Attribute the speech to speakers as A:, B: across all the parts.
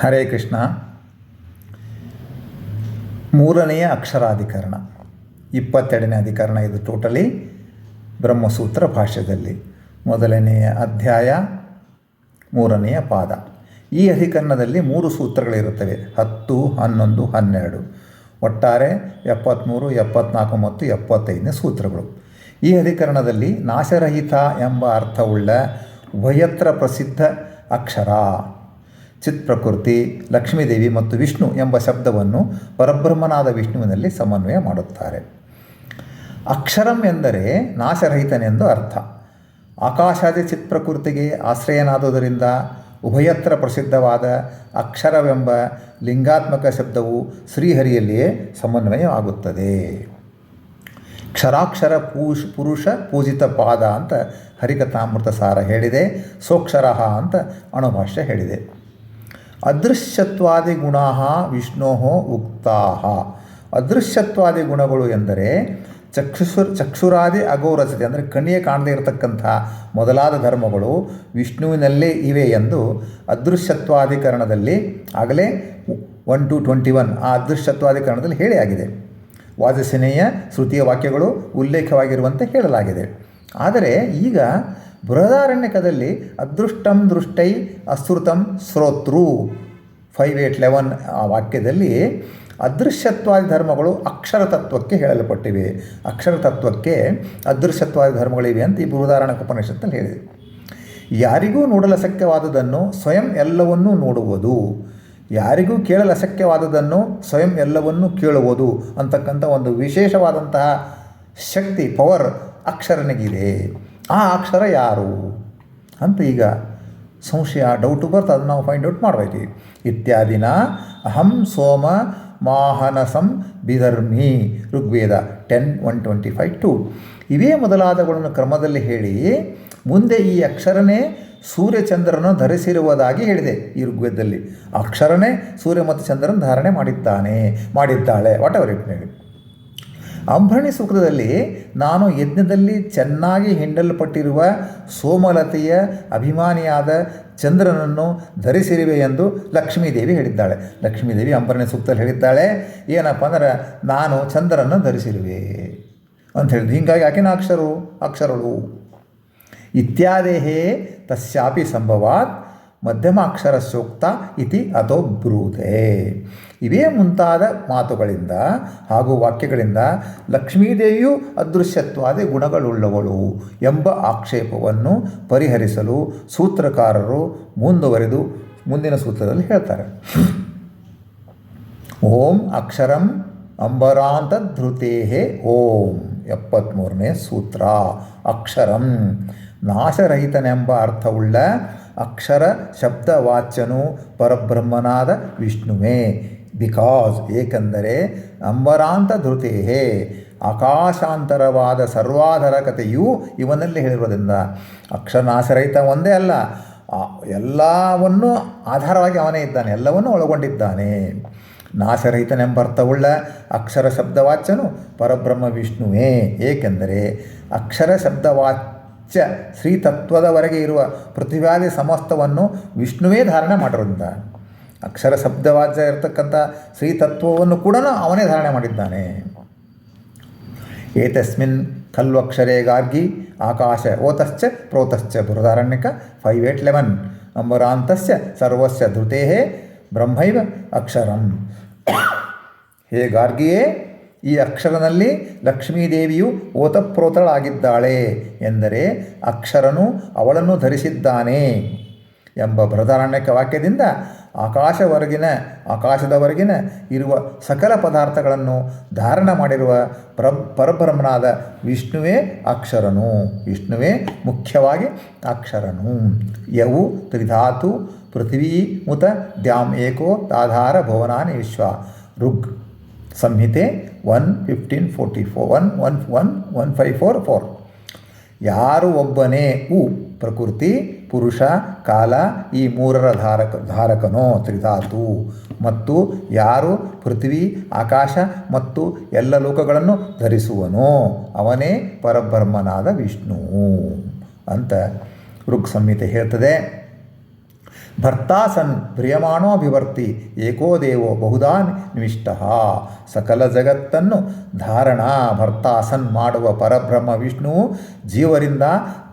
A: ಹರೇ ಕೃಷ್ಣ. ಮೂರನೆಯ ಅಕ್ಷರಾಧಿಕರಣ. ಇಪ್ಪತ್ತೆರಡನೇ ಅಧಿಕರಣ ಇದು ಟೋಟಲಿ ಬ್ರಹ್ಮಸೂತ್ರ ಭಾಷ್ಯದಲ್ಲಿ. ಮೊದಲನೆಯ ಅಧ್ಯಾಯ, ಮೂರನೆಯ ಪಾದ. ಈ ಅಧಿಕರಣದಲ್ಲಿ ಮೂರು ಸೂತ್ರಗಳಿರುತ್ತವೆ. ಹತ್ತು, ಹನ್ನೊಂದು, ಹನ್ನೆರಡು. ಒಟ್ಟಾರೆ ಎಪ್ಪತ್ತ್ಮೂರು ಎಪ್ಪತ್ನಾಲ್ಕು ಮತ್ತು ಎಪ್ಪತ್ತೈದನೇ ಸೂತ್ರಗಳು. ಈ ಅಧಿಕರಣದಲ್ಲಿ ನಾಶರಹಿತ ಎಂಬ ಅರ್ಥವುಳ್ಳ ಉಭಯತ್ರ ಪ್ರಸಿದ್ಧ ಅಕ್ಷರ. ಚಿತ್ ಪ್ರಕೃತಿ ಲಕ್ಷ್ಮೀದೇವಿ ಮತ್ತು ವಿಷ್ಣು ಎಂಬ ಶಬ್ದವನ್ನು ಪರಬ್ರಹ್ಮನಾದ ವಿಷ್ಣುವಿನಲ್ಲಿ ಸಮನ್ವಯ ಮಾಡುತ್ತಾರೆ. ಅಕ್ಷರಂ ಎಂದರೆ ನಾಶರಹಿತನೆಂದು ಅರ್ಥ. ಆಕಾಶಾದಿ ಚಿತ್ಪ್ರಕೃತಿಗೆ ಆಶ್ರಯನಾದುದರಿಂದ ಉಭಯತ್ರ ಪ್ರಸಿದ್ಧವಾದ ಅಕ್ಷರವೆಂಬ ಲಿಂಗಾತ್ಮಕ ಶಬ್ದವು ಶ್ರೀಹರಿಯಲ್ಲಿಯೇ ಸಮನ್ವಯವಾಗುತ್ತದೆ. ಕ್ಷರಾಕ್ಷರ ಪೂಷ್, ಪುರುಷ ಪೂಜಿತ ಪಾದ ಅಂತ ಹರಿಕಥಾಮೃತ ಸಾರ ಹೇಳಿದೆ, ಸೋಕ್ಷರಹ ಅಂತ ಅಣುಭಾಷ್ಯ ಹೇಳಿದೆ. ಅದೃಶ್ಯತ್ವಾದಿ ಗುಣ ವಿಷ್ಣೋ ಉಕ್ತಾ ಅದೃಶ್ಯತ್ವಾದಿ ಗುಣಗಳು ಎಂದರೆ ಚಕ್ಷುಸುರ್ ಚಕ್ಷುರಾದಿ ಅಗೋರಸತೆ ಅಂದರೆ ಕಣ್ಣಿಗೆ ಕಾಣದೇ ಇರತಕ್ಕಂಥ ಮೊದಲಾದ ಧರ್ಮಗಳು ವಿಷ್ಣುವಿನಲ್ಲೇ ಇವೆ ಎಂದು ಅದೃಶ್ಯತ್ವಾಧಿಕರಣದಲ್ಲಿ ಆಗಲೇ ಒನ್ ಟು ಟ್ವೆಂಟಿ ಒನ್ ಆ ಅದೃಶ್ಯತ್ವಾಧಿಕರಣದಲ್ಲಿ ಹೇಳಿ ಆಗಿದೆ. ವಾಜಸೇನೆಯ ಶ್ರುತಿಯ ವಾಕ್ಯಗಳು ಉಲ್ಲೇಖವಾಗಿರುವಂತೆ ಹೇಳಲಾಗಿದೆ. ಆದರೆ ಈಗ ಬೃಹದಾರಣ್ಯಕದಲ್ಲಿ ಅದೃಷ್ಟಂ ದೃಷ್ಟೈ ಅಸೃತಂ ಶ್ರೋತೃ. ಫೈವ್ ಏಟ್ ಲೆವೆನ್ ಆ ವಾಕ್ಯದಲ್ಲಿ ಅದೃಶ್ಯತ್ವಾದಿ ಧರ್ಮಗಳು ಅಕ್ಷರ ತತ್ವಕ್ಕೆ ಹೇಳಲ್ಪಟ್ಟಿವೆ. ಅಕ್ಷರ ತತ್ವಕ್ಕೆ ಅದೃಶ್ಯತ್ವಾದಿ ಧರ್ಮಗಳಿವೆ ಅಂತ ಈ ಬೃಹದಾರಣ್ಯಕ ಉಪನಿಷತ್ತಲ್ಲಿ ಹೇಳಿದೆ. ಯಾರಿಗೂ ನೋಡಲು ಅಸಕ್ಯವಾದದನ್ನು ಸ್ವಯಂ ಎಲ್ಲವನ್ನೂ ನೋಡುವುದು. ಯಾರಿಗೂ ಕೇಳಲು ಅಸಕ್ಯವಾದದನ್ನು ಸ್ವಯಂ ಎಲ್ಲವನ್ನೂ ಕೇಳುವುದು ಅಂತಕ್ಕಂಥ ಒಂದು ವಿಶೇಷವಾದಂತಹ ಶಕ್ತಿ ಪವರ್ ಅಕ್ಷರನಿಗಿದೆ. ಆ ಅಕ್ಷರ ಯಾರು? ಅಂತ ಈಗ ಸಂಶಯ ಡೌಟು ಬರ್ತದೆ ಅದನ್ನು ನಾವು ಫೈಂಡ್ ಔಟ್ ಮಾಡಬೇಕು. ಇತ್ಯಾದಿನ ಅಹಂ ಸೋಮ ಮಾಹನಸಂ ಬಿಧರ್ಮಿ Rigveda ten one twenty five two ಇವೇ ಮೊದಲಾದಗಳನ್ನು ಕ್ರಮದಲ್ಲಿ ಹೇಳಿ ಮುಂದೆ ಈ ಅಕ್ಷರನೇ ಸೂರ್ಯಚಂದ್ರನು ಧರಿಸಿರುವುದಾಗಿ ಹೇಳಿದೆ ಈ ಋಗ್ವೇದದಲ್ಲಿ. ಅಕ್ಷರನೇ ಸೂರ್ಯ ಮತ್ತು ಚಂದ್ರನ ಧಾರಣೆ ಮಾಡಿದ್ದಾನೆ, ಮಾಡಿದ್ದಾಳೆ ವಾಟ್ ಎವರ್ ಇಟ್ ಮೇಬಿ ಅಂಬರಣಿ ಸೂಕ್ತದಲ್ಲಿ ನಾನು ಯಜ್ಞದಲ್ಲಿ ಚೆನ್ನಾಗಿ ಹಿಂಡಲ್ಪಟ್ಟಿರುವ ಸೋಮಲತೆಯ ಅಭಿಮಾನಿಯಾದ ಚಂದ್ರನನ್ನು ಧರಿಸಿರುವೆ ಎಂದು ಲಕ್ಷ್ಮೀದೇವಿ ಹೇಳಿದ್ದಾಳೆ. ಲಕ್ಷ್ಮೀದೇವಿ ಅಂಬರಣಿ ಸೂಕ್ತದಲ್ಲಿ ಹೇಳಿದ್ದಾಳೆ, ಏನಪ್ಪ ಅಂದ್ರೆ ನಾನು ಚಂದ್ರನನ್ನು ಧರಿಸಿರುವೆ ಅಂತ ಹೇಳಿದ್ರು ಹಿಂಗಾಗಿ ಆಕೆನ ಅಕ್ಷರು ಅಕ್ಷರಳು. ಇತ್ಯಾದೇಹೇ ತಸ್ಯಾಪಿ ಸಂಭವಾತ್ ಮಧ್ಯಮಾಕ್ಷರ ಸೂಕ್ತ ಇತಿ ಅಥೋ ಬ್ರೂತೆ. ಇವೇ ಮುಂತಾದ ಮಾತುಗಳಿಂದ ಹಾಗೂ ವಾಕ್ಯಗಳಿಂದ ಲಕ್ಷ್ಮೀದೇವಿಯು ಅದೃಶ್ಯತ್ವಾದಿ ಗುಣಗಳುಳ್ಳವಳು ಎಂಬ ಆಕ್ಷೇಪವನ್ನು ಪರಿಹರಿಸಲು ಸೂತ್ರಕಾರರು ಮುಂದುವರೆದು ಮುಂದಿನ ಸೂತ್ರದಲ್ಲಿ ಹೇಳ್ತಾರೆ. ಓಂ ಅಕ್ಷರಂ ಅಂಬರಾಂತ ಧೃತೇ ಓಂ ಎಪ್ಪತ್ತ್ಮೂರನೇ ಸೂತ್ರ ಅಕ್ಷರಂ. ನಾಶರಹಿತನೆಂಬ ಅರ್ಥವುಳ್ಳ ಅಕ್ಷರ ಶಬ್ದವಾಚ್ಯನು ಪರಬ್ರಹ್ಮನಾದ ವಿಷ್ಣುವೇ. ಬಿಕಾಸ್ ಏಕೆಂದರೆ ಅಂಬರಾಂತ ಧೃತೇಹೇ, ಆಕಾಶಾಂತರವಾದ ಸರ್ವಾಧಾರಕತೆಯೂ ಇವನಲ್ಲಿ ಹೇಳಿರೋದ್ರಿಂದ ಅಕ್ಷರನಾಶರಹಿತ ಒಂದೇ ಅಲ್ಲ ಎಲ್ಲವನ್ನೂ ಆಧಾರವಾಗಿ ಅವನೇ ಇದ್ದಾನೆ, ಎಲ್ಲವನ್ನೂ ಒಳಗೊಂಡಿದ್ದಾನೆ. ನಾಶರಹಿತನೆಂಬ ಅರ್ಥವುಳ್ಳ ಅಕ್ಷರ ಶಬ್ದವಾಚ್ಯನು ಪರಬ್ರಹ್ಮ ವಿಷ್ಣುವೇ. ಏಕೆಂದರೆ ಅಕ್ಷರ ಶಬ್ದವಾಚ್ಯ ಶ್ರೀತತ್ವದವರೆಗೆ ಇರುವ ಪೃಥ್ವಿಯಾದಿ ಸಮಸ್ತವನ್ನು ವಿಷ್ಣುವೇ ಧಾರಣೆ ಮಾಡಿರೋದ್ರಿಂದ ಅಕ್ಷರ ಶಬ್ದವಾದ ಇರತಕ್ಕಂಥ ಶ್ರೀತತ್ವವನ್ನು ಕೂಡ ಅವನೇ ಧಾರಣೆ ಮಾಡಿದ್ದಾನೆ. ಏತಸ್ಮಿನ್ ಖಲ್ವಕ್ಷರೇ ಗಾರ್ಗಿ ಆಕಾಶ ಓತಶ್ಚ ಪ್ರೋತಶ್ಚ ಬೃಹದಾರಣ್ಯಕ ಫೈವ್ ಏಟ್ ಲೆವೆನ್ ಅಂಬರಾಂತಸ್ಯ ಸರ್ವಸ್ಯ ಧೃತೇ ಬ್ರಹ್ಮೈವ ಅಕ್ಷರಂ. ಹೇ ಗಾರ್ಗಿಯೇ ಈ ಅಕ್ಷರನಲ್ಲಿ ಲಕ್ಷ್ಮೀದೇವಿಯು ಓತಪ್ರೋತಳಾಗಿದ್ದಾಳೆ ಎಂದರೆ ಅಕ್ಷರನು ಅವಳನ್ನು ಧರಿಸಿದ್ದಾನೆ ಎಂಬ ಬೃಹದಾರಣ್ಯಕ ವಾಕ್ಯದಿಂದ ಆಕಾಶವರೆಗಿನ, ಆಕಾಶದವರೆಗಿನ ಇರುವ ಸಕಲ ಪದಾರ್ಥಗಳನ್ನು ಧಾರಣ ಮಾಡಿರುವ ಪ್ರ, ಪರಬ್ರಹ್ಮನಾದ ವಿಷ್ಣುವೇ ಅಕ್ಷರನು. ವಿಷ್ಣುವೇ ಮುಖ್ಯವಾಗಿ ಅಕ್ಷರನು. ಯವು ತ್ರಿಧಾತು ಪೃಥ್ವೀ ಮುತ ದ್ಯಾಮ್ ಏಕೋ ತಾಧಾರ ಭುವನಾನಿ ವಿಶ್ವ. Rig Samhita one fifteen forty four one one one one five four four ಯಾರು ಒಬ್ಬನೇ ಉ ಪ್ರಕೃತಿ, ಪುರುಷ, ಕಾಲ, ಈ ಮೂರರ ಧಾರಕ, ಧಾರಕನೋ, ತ್ರಿಧಾತು. ಮತ್ತು ಯಾರು ಪೃಥ್ವಿ, ಆಕಾಶ ಮತ್ತು ಎಲ್ಲ ಲೋಕಗಳನ್ನು ಧರಿಸುವನೋ, ಅವನೇ ಪರಬ್ರಹ್ಮನಾದ ವಿಷ್ಣು. ಅಂತ ಋಗ್ ಸಂಹಿತೆ ಹೇಳ್ತದೆ. ಭರ್ತಾ ಸನ್ ಪ್ರಿಯಮಾಣೋಭಿವರ್ತಿ ಏಕೋ ದೇವೋ ಬಹುಧಾ ನಿವಿಷ್ಟ ಸಕಲ ಜಗತ್ತನ್ನು ಧಾರಣ ಭರ್ತಾಸನ್ ಮಾಡುವ ಪರಬ್ರಹ್ಮ ವಿಷ್ಣು ಜೀವರಿಂದ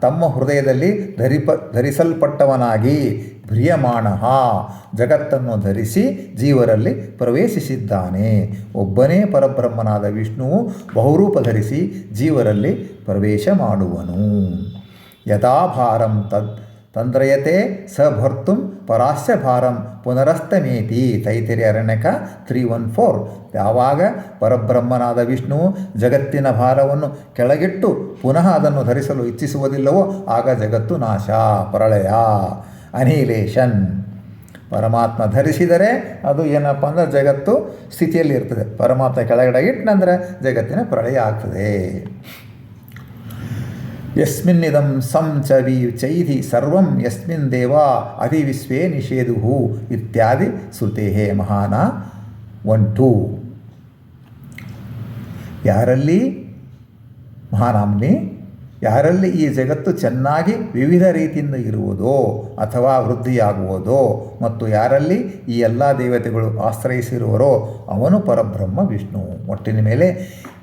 A: ತಮ್ಮ ಹೃದಯದಲ್ಲಿ ಧರಿಪ, ಧರಿಸಲ್ಪಟ್ಟವನಾಗಿ ಪ್ರಿಯಮಾಣ ಜಗತ್ತನ್ನು ಧರಿಸಿ ಜೀವರಲ್ಲಿ ಪ್ರವೇಶಿಸಿದ್ದಾನೆ. ಒಬ್ಬನೇ ಪರಬ್ರಹ್ಮನಾದ ವಿಷ್ಣುವು ಬಹುರೂಪ ಧರಿಸಿ ಜೀವರಲ್ಲಿ ಪ್ರವೇಶ ಮಾಡುವನು. ಯಥಾಭಾರಂ ತದ್ ತಂದ್ರಯತೆ ಸ ಭರ್ತುಂ ಪರಾಶ್ಯ ಭಾರಂ ಪುನರಸ್ತಮೇತಿ Taittiriya Aranyaka three one four. ಯಾವಾಗ ಪರಬ್ರಹ್ಮನಾದ ವಿಷ್ಣು ಜಗತ್ತಿನ ಭಾರವನ್ನು ಕೆಳಗಿಟ್ಟು ಪುನಃ ಅದನ್ನು ಧರಿಸಲು ಇಚ್ಛಿಸುವುದಿಲ್ಲವೋ ಆಗ ಜಗತ್ತು ನಾಶ, ಪ್ರಳಯ, ಅನಿಲೇಷನ್. ಪರಮಾತ್ಮ ಧರಿಸಿದರೆ ಅದು ಏನಪ್ಪ ಅಂದರೆ ಜಗತ್ತು ಸ್ಥಿತಿಯಲ್ಲಿ ಇರ್ತದೆ ಪರಮಾತ್ಮ ಕೆಳಗಡೆ ಇಟ್ಟನಂದ್ರೆ ಜಗತ್ತಿನ ಪ್ರಳಯ ಆಗ್ತದೆ. ಯಸ್ಮಿನ್ನಿದಂ ಸಂ ಚ ಚೈಧಿ ಸರ್ವಂ ಯಸ್ಮಿನ್ ದೇವಾ ಅಧಿವಿಶ್ವೇ ನಿಷೇಧು ಇತ್ಯಾದಿ ಶ್ರುತೇ ಮಹಾನ ಒನ್ ಟೂ ಯಾರಲ್ಲಿ ಮಹಾನಾಮ್ನಿ ಯಾರಲ್ಲಿ ಈ ಜಗತ್ತು ಚೆನ್ನಾಗಿ ವಿವಿಧ ರೀತಿಯಿಂದ ಇರುವುದೋ ಅಥವಾ ವೃದ್ಧಿಯಾಗುವುದೋ ಮತ್ತು ಯಾರಲ್ಲಿ ಈ ಎಲ್ಲ ದೇವತೆಗಳು ಆಶ್ರಯಿಸಿರುವರೋ ಅವನು ಪರಬ್ರಹ್ಮ ವಿಷ್ಣು. ಒಟ್ಟಿನ ಮೇಲೆ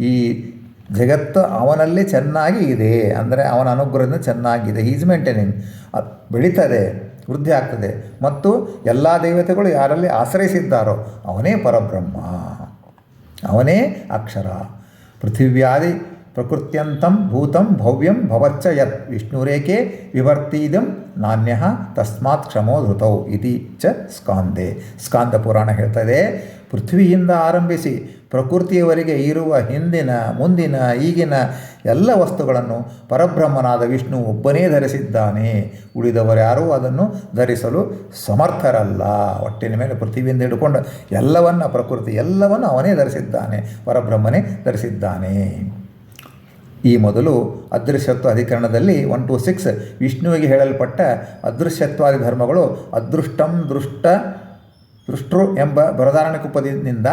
A: ಈ ಜಗತ್ತು ಅವನಲ್ಲಿ ಚೆನ್ನಾಗಿ ಇದೆ, ಅಂದರೆ ಅವನ ಅನುಗ್ರಹದಿಂದ ಚೆನ್ನಾಗಿದೆ. ಈಸ್ ಮೇಂಟೈನಿಂಗ್ ಬೆಳೀತದೆ, ವೃದ್ಧಿ ಆಗ್ತದೆ. ಮತ್ತು ಎಲ್ಲ ದೇವತೆಗಳು ಯಾರಲ್ಲಿ ಆಶ್ರಯಿಸಿದ್ದಾರೋ, ಅವನೇ ಪರಬ್ರಹ್ಮ. ಅವನೇ ಅಕ್ಷರ. ಪೃಥಿವ್ಯಾದಿ ಪ್ರಕೃತ್ಯಂತಂ ಭೂತಂ ಭವ್ಯಂ ಭವಚ್ಚ ಯತ್ ವಿಷ್ಣುರೇಕೆ ವಿವರ್ತೀದಂ ನಾಣ್ಯ ತಸ್ಮಾತ್ ಕ್ಷಮೋ ಧೃತೌ ಇತಿ ಚ ಸ್ಕಾಂದೆ ಸ್ಕಾಂದ ಪುರಾಣ ಹೇಳ್ತದೆ, ಪೃಥ್ವಿಯಿಂದ ಆರಂಭಿಸಿ ಪ್ರಕೃತಿಯವರೆಗೆ ಇರುವ ಹಿಂದಿನ, ಮುಂದಿನ, ಈಗಿನ ಎಲ್ಲ ವಸ್ತುಗಳನ್ನು ಪರಬ್ರಹ್ಮನಾದ ವಿಷ್ಣು ಒಬ್ಬನೇ ಧರಿಸಿದ್ದಾನೆ. ಉಳಿದವರ್ಯಾರೂ ಅದನ್ನು ಧರಿಸಲು ಸಮರ್ಥರಲ್ಲ. ಹೊಟ್ಟಿನ ಮೇಲೆ ಪೃಥ್ವಿಯಿಂದ ಹಿಡ್ಕೊಂಡು ಎಲ್ಲವನ್ನ ಪ್ರಕೃತಿ ಎಲ್ಲವನ್ನು ಅವನೇ ಧರಿಸಿದ್ದಾನೆ, ಪರಬ್ರಹ್ಮನೇ ಧರಿಸಿದ್ದಾನೆ. ಈ ಮೊದಲು ಅದೃಶ್ಯತ್ವ ಅಧಿಕರಣದಲ್ಲಿ ಒನ್, ಟು, ಸಿಕ್ಸ್ ವಿಷ್ಣುವಿಗೆ ಹೇಳಲ್ಪಟ್ಟ ಅದೃಶ್ಯತ್ವಾದಿ ಧರ್ಮಗಳು ಅದೃಷ್ಟಂ ದೃಷ್ಟ ದೃಷ್ಟೃ ಎಂಬ ಬರದಾರಣಿಕುಪದಿಂದ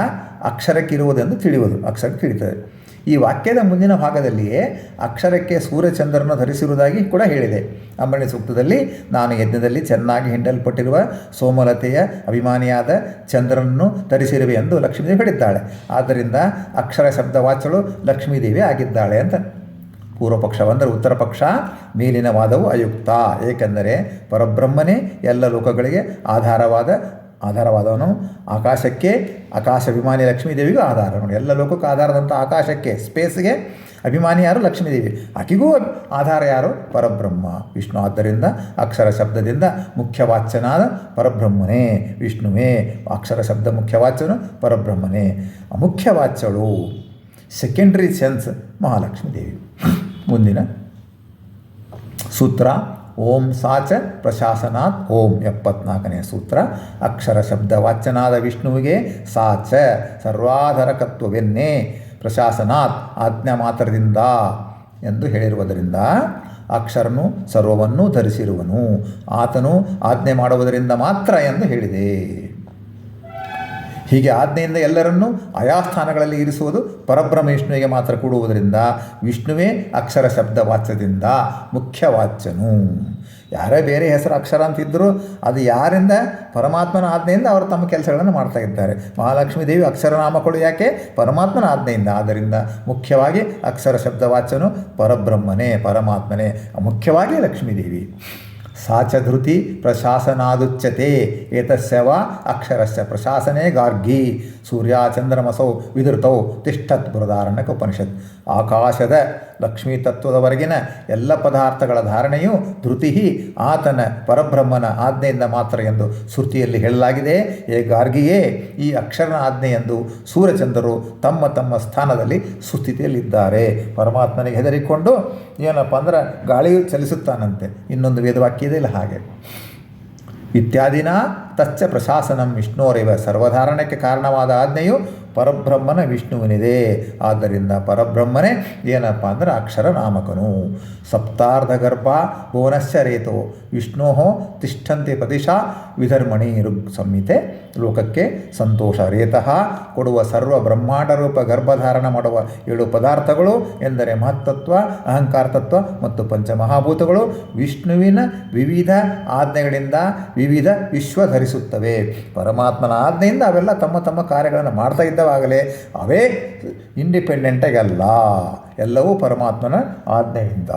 A: ಅಕ್ಷರಕ್ಕಿರುವುದೆಂದು ತಿಳಿಯುವುದು, ಅಕ್ಷರಕ್ಕೆ ತಿಳಿಯುತ್ತದೆ. ಈ ವಾಕ್ಯದ ಮುಂದಿನ ಭಾಗದಲ್ಲಿಯೇ ಅಕ್ಷರಕ್ಕೆ ಸೂರ್ಯಚಂದ್ರನ ಧರಿಸಿರುವುದಾಗಿ ಕೂಡ ಹೇಳಿದೆ. ಅಂಬರಣಿ ಸೂಕ್ತದಲ್ಲಿ, ನಾನು ಯಜ್ಞದಲ್ಲಿ ಚೆನ್ನಾಗಿ ಹಿಂಡಲ್ಪಟ್ಟಿರುವ ಸೋಮಲತೆಯ ಅಭಿಮಾನಿಯಾದ ಚಂದ್ರನನ್ನು ಧರಿಸಿರುವೆ ಎಂದು ಲಕ್ಷ್ಮೀದೇವಿ ಹೇಳಿದ್ದಾಳೆ. ಆದ್ದರಿಂದ ಅಕ್ಷರ ಶಬ್ದವಾಚಳು ಲಕ್ಷ್ಮೀದೇವಿ ಆಗಿದ್ದಾಳೆ ಅಂತ. ಪೂರ್ವ ಪಕ್ಷ ಅಂದರೆ ಉತ್ತರ ಪಕ್ಷ, ಮೇಲಿನ ವಾದವು ಅಯುಕ್ತ. ಏಕೆಂದರೆ ಪರಬ್ರಹ್ಮನೇ ಎಲ್ಲ ಲೋಕಗಳಿಗೆ ಆಧಾರವಾದ, ಆಧಾರವಾದವನು. ಆಕಾಶಕ್ಕೆ ಆಕಾಶ ಅಭಿಮಾನಿ ಲಕ್ಷ್ಮೀದೇವಿಗೂ ಆಧಾರ. ನೋಡಿ, ಎಲ್ಲ ಲೋಕಕ್ಕೂ ಆಧಾರದಂಥ ಆಕಾಶಕ್ಕೆ ಸ್ಪೇಸ್ಗೆ ಅಭಿಮಾನಿ ಯಾರು? ಲಕ್ಷ್ಮೀದೇವಿ. ಆಕೆಗೂ ಆಧಾರ ಯಾರು? ಪರಬ್ರಹ್ಮ. ವಿಷ್ಣು. ಆದ್ದರಿಂದ ಅಕ್ಷರ ಶಬ್ದದಿಂದ ಮುಖ್ಯವಾಚ್ಯನಾದ ಪರಬ್ರಹ್ಮನೇ. ವಿಷ್ಣುವೇ, ಅಕ್ಷರ ಶಬ್ದ ಮುಖ್ಯವಾಚ್ಯನು ಪರಬ್ರಹ್ಮನೇ. ಮುಖ್ಯವಾಚ್ಯಳು ಸೆಕೆಂಡ್ರಿ ಸೆನ್ಸ್ ಮಹಾಲಕ್ಷ್ಮೀ ದೇವಿ ಮುಂದಿನ. ಸೂತ್ರ, ಓಂ ಸಾಚ ಪ್ರಶಾಸನಾತ್ ಓಂ ಎಪ್ಪತ್ನಾಲ್ಕನೇ ಸೂತ್ರ. ಅಕ್ಷರ ಶಬ್ದ ವಾಚನಾದ ವಿಷ್ಣುವಿಗೆ ಸಾಚ ಸರ್ವಾಧರಕತ್ವವೆನ್ನೇ ಪ್ರಶಾಸನಾತ್ ಆಜ್ಞಾ ಮಾತ್ರದಿಂದ ಎಂದು ಹೇಳಿರುವುದರಿಂದ ಅಕ್ಷರನು ಸರ್ವವನ್ನೂ ಧರಿಸಿರುವನು. ಆತನು ಆಜ್ಞೆ ಮಾಡುವುದರಿಂದ ಮಾತ್ರ ಎಂದು ಹೇಳಿದೆ. ಹೀಗೆ ಆಜ್ಞೆಯಿಂದ ಎಲ್ಲರನ್ನೂ ಆಯಾ ಸ್ಥಾನಗಳಲ್ಲಿ ಇರಿಸುವುದು ಪರಬ್ರಹ್ಮ ವಿಷ್ಣುವಿಗೆ ಮಾತ್ರ ಕೂಡುವುದರಿಂದ ವಿಷ್ಣುವೇ ಅಕ್ಷರ ಶಬ್ದ ವಾಚ್ಯದಿಂದ ಮುಖ್ಯವಾಚ್ಯನು ಯಾರೇ ಬೇರೆ ಹೆಸರು ಅಕ್ಷರ ಅಂತಿದ್ದರೂ ಅದು ಯಾರಿಂದ? ಪರಮಾತ್ಮನ ಆಜ್ಞೆಯಿಂದ ಅವರು ತಮ್ಮ ಕೆಲಸಗಳನ್ನು ಮಾಡ್ತಾ ಇದ್ದಾರೆ. ಮಹಾಲಕ್ಷ್ಮೀ ದೇವಿ ಅಕ್ಷರನಾಮಗಳು ಯಾಕೆ? ಪರಮಾತ್ಮನ ಆಜ್ಞೆಯಿಂದ. ಆದ್ದರಿಂದ ಮುಖ್ಯವಾಗಿ ಅಕ್ಷರ ಶಬ್ದ ವಾಚ್ಯನು ಪರಬ್ರಹ್ಮನೇ, ಪರಮಾತ್ಮನೇ, ಮುಖ್ಯವಾಗಿ ಲಕ್ಷ್ಮೀದೇವಿ ಸಾಚ ಧೃತಿ ಪ್ರಶಾಸನಾದುಚ್ಯತೆ ಏತಸ್ಯವ ಅಕ್ಷರಸ್ಯ ಪ್ರಶಾಸನೆ ಗಾರ್ಗಿ ಸೂರ್ಯಾಚಂದ್ರಮಸೌ ವಿದೃತೌ ತಿಷ್ಠತ್ ಬೃಹದಾರಣ್ಯಕ ಉಪನಿಷತ್ ಆಕಾಶದ ಲಕ್ಷ್ಮೀ ತತ್ವದವರೆಗಿನ ಎಲ್ಲ ಪದಾರ್ಥಗಳ ಧಾರಣೆಯು ಧೃತಿ ಆತನ ಪರಬ್ರಹ್ಮನ ಆಜ್ಞೆಯಿಂದ ಮಾತ್ರ ಎಂದು ಶ್ರುತಿಯಲ್ಲಿ ಹೇಳಲಾಗಿದೆ. ಏ ಗಾರ್ಗಿಯೇ, ಈ ಅಕ್ಷರನ ಆಜ್ಞೆ ಎಂದು ಸೂರ್ಯಚಂದ್ರರು ತಮ್ಮ ತಮ್ಮ ಸ್ಥಾನದಲ್ಲಿ ಸುಸ್ಥಿತಿಯಲ್ಲಿದ್ದಾರೆ. ಪರಮಾತ್ಮನಿಗೆ ಹೆದರಿಕೊಂಡು, ಏನಪ್ಪ ಅಂದ್ರೆ ಗಾಳಿಯು ಚಲಿಸುತ್ತಾನಂತೆ. ಇನ್ನೊಂದು ವೇದವಾಕ್ಯ ಇದೆ ಇಲ್ಲ ಹಾಗೆ. ಇತ್ಯಾದಿನ ತಚ್ಚ ಪ್ರಶಾಸನಂ ವಿಷ್ಣೋರೇವ ಸರ್ವಧಾರಣಕ್ಕೆ ಕಾರಣವಾದ ಆಜ್ಞೆಯು ಪರಬ್ರಹ್ಮನ ವಿಷ್ಣುವಿನಿದೆ. ಆದ್ದರಿಂದ ಪರಬ್ರಹ್ಮನೇ ಏನಪ್ಪ ಅಂದರೆ ಅಕ್ಷರ ನಾಮಕನು ಸಪ್ತಾರ್ಧ ಗರ್ಭ ಭುವನಶ್ಚ ರೇತೋ ವಿಷ್ಣೋ ತಿಷ್ಠಂತೆ ಪ್ರತಿಶಾ ವಿಧರ್ಮಣಿ ಋಗ್ ಸಂಹಿತೆ ಲೋಕಕ್ಕೆ ಸಂತೋಷ ರೇತಃ ಕೊಡುವ ಸರ್ವ ಬ್ರಹ್ಮಾಂಡ ರೂಪ ಗರ್ಭಧಾರಣ ಮಾಡುವ ಏಳು ಪದಾರ್ಥಗಳು ಎಂದರೆ ಮಹತ್ತತ್ವ, ಅಹಂಕಾರ ತತ್ವ ಮತ್ತು ಪಂಚಮಹಾಭೂತಗಳು. ವಿಷ್ಣುವಿನ ವಿವಿಧ ಆಜ್ಞೆಗಳಿಂದ ವಿವಿಧ ವಿಶ್ವ ಧರಿಸುತ್ತವೆ ಪರಮಾತ್ಮನ ಆಜ್ಞೆಯಿಂದ ಅವೆಲ್ಲ ತಮ್ಮ ತಮ್ಮ ಕಾರ್ಯಗಳನ್ನು ಮಾಡ್ತಾ ಇದ್ದವಾಗಲೇ ಅವೇ ಇಂಡಿಪೆಂಡೆಂಟಾಗಿ ಅಲ್ಲ ಎಲ್ಲವೂ ಪರಮಾತ್ಮನ ಆಜ್ಞೆಯಿಂದ.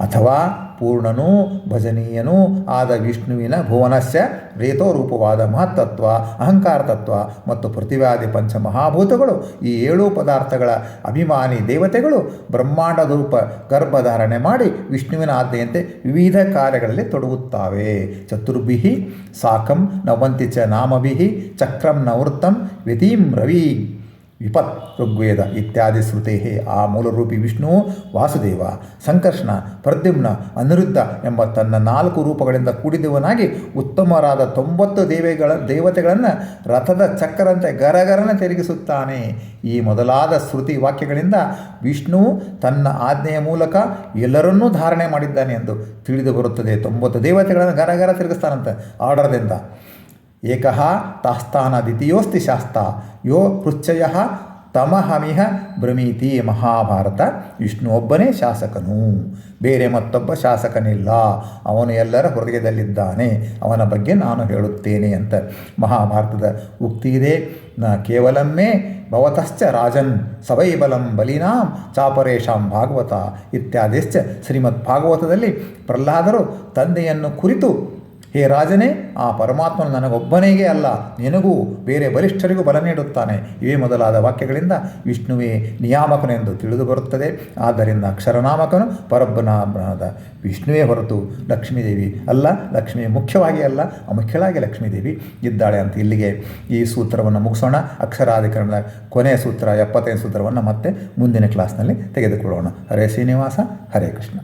A: ಅಥವಾ ಪೂರ್ಣನೂ ಭಜನೀಯನೂ ಆದ ವಿಷ್ಣುವಿನ ಭುವನಸ್ಯ ರೇತೋ ರೂಪವಾದ ಮಹತ್ತತ್ವ ಅಹಂಕಾರ ತತ್ವ ಮತ್ತು ಪ್ರತಿವಾದಿ ಪಂಚಮಹಾಭೂತಗಳು ಈ ಏಳು ಪದಾರ್ಥಗಳ ಅಭಿಮಾನಿ ದೇವತೆಗಳು ಬ್ರಹ್ಮಾಂಡದ ರೂಪ ಗರ್ಭಧಾರಣೆ ಮಾಡಿ ವಿಷ್ಣುವಿನ ಆಜ್ಞೆಯಂತೆ ವಿವಿಧ ಕಾರ್ಯಗಳಲ್ಲಿ ತೊಡಗುತ್ತವೆ. ಚತುರ್ಭಿ ಸಾಕಂ ನವಂತಿ ಚ ನಾಮಭಿ ಚಕ್ರಂ ನವೃತ್ತಂ ವ್ಯತೀಂ ರವಿ. ವಿಪತ್ ಋಗ್ವೇದ ಇತ್ಯಾದಿ ಶ್ರುತೇ ಆ ಮೂಲರೂಪಿ ವಿಷ್ಣು, ವಾಸುದೇವ, ಸಂಕರ್ಷಣ, ಪ್ರದ್ಯುಮ್ನ, ಅನಿರುದ್ಧ ಎಂಬ ತನ್ನ ನಾಲ್ಕು ರೂಪಗಳಿಂದ ಕೂಡಿದವನಾಗಿ ಉತ್ತಮರಾದ ತೊಂಬತ್ತು ದೇವೆಗಳ ದೇವತೆಗಳನ್ನು ರಥದ ಚಕ್ರಂತೆ ಗರಗರನ ತಿರುಗಿಸುತ್ತಾನೆ. ಈ ಮೊದಲಾದ ಶ್ರುತಿ ವಾಕ್ಯಗಳಿಂದ ವಿಷ್ಣು ತನ್ನ ಆಜ್ಞೆಯ ಮೂಲಕ ಎಲ್ಲರನ್ನೂ ಧಾರಣೆ ಮಾಡಿದ್ದಾನೆ ಎಂದು ತಿಳಿದು ಬರುತ್ತದೆ. ತೊಂಬತ್ತು ದೇವತೆಗಳನ್ನು ಗರಗರ ತಿರುಗಿಸ್ತಾನಂತೆ ಆರ್ಡರ್ದಿಂದ. ಏಕಃ ತಾಸ್ತಾನ ದ್ವಿತೀಯೋಸ್ತಿ ಶಾಸ್ತ ಯೋ ಹೃಚ್ಛಯ ತಮಹಮಿಹ ಭ್ರಮೀತಿ ಮಹಾಭಾರತ ವಿಷ್ಣು ಒಬ್ಬನೇ ಶಾಸಕನು ಬೇರೆ ಮತ್ತೊಬ್ಬ ಶಾಸಕನಿಲ್ಲ. ಅವನು ಎಲ್ಲರ ಹೃದಯದಲ್ಲಿದ್ದಾನೆ. ಅವನ ಬಗ್ಗೆ ನಾನು ಹೇಳುತ್ತೇನೆ ಅಂತ ಮಹಾಭಾರತದ ಉಕ್ತಿ ಇದೆ. ನ ಕೇವಲಮ್ಮೇ ಭವತಶ್ಚ ರಾಜನ್ ಸವೈಬಲಂ ಬಲಿನಾಂ ಚಾಪರೇಶಾಂ ಭಾಗವತ ಇತ್ಯಾದಿಶ್ಚ ಶ್ರೀಮದ್ ಭಾಗವತದಲ್ಲಿ ಪ್ರಹ್ಲಾದರು ತಂದೆಯನ್ನು ಕುರಿತು ಹೇ ರಾಜನೇ, ಆ ಪರಮಾತ್ಮನು ನನಗೊಬ್ಬನಿಗೆ ಅಲ್ಲ, ನಿನಗೂ ಬೇರೆ ಬಲಿಷ್ಠರಿಗೂ ಬಲ ನೀಡುತ್ತಾನೆ. ಇವೇ ಮೊದಲಾದ ವಾಕ್ಯಗಳಿಂದ ವಿಷ್ಣುವೇ ನಿಯಾಮಕನೆಂದು ತಿಳಿದು ಬರುತ್ತದೆ. ಆದ್ದರಿಂದ ಅಕ್ಷರನಾಮಕನು ಪರಬ್ರಹ್ಮನಾದ ವಿಷ್ಣುವೇ ಹೊರತು ಲಕ್ಷ್ಮೀದೇವಿ ಅಲ್ಲ, ಲಕ್ಷ್ಮಿ ಮುಖ್ಯವಾಗಿ ಅಲ್ಲ, ಅಮುಖ್ಯಳಾಗಿ ಲಕ್ಷ್ಮೀದೇವಿ ಇದ್ದಾಳೆ ಅಂತ ಇಲ್ಲಿಗೆ ಈ ಸೂತ್ರವನ್ನು ಮುಗಿಸೋಣ. ಅಕ್ಷರಾಧಿಕರಣದ ಕೊನೆಯ ಸೂತ್ರ, ಎಪ್ಪತ್ತೈದು ಸೂತ್ರವನ್ನು ಮತ್ತೆ ಮುಂದಿನ ಕ್ಲಾಸ್ನಲ್ಲಿ ತೆಗೆದುಕೊಳ್ಳೋಣ. ಹರೇ ಶ್ರೀನಿವಾಸ, ಹರೇ ಕೃಷ್ಣ.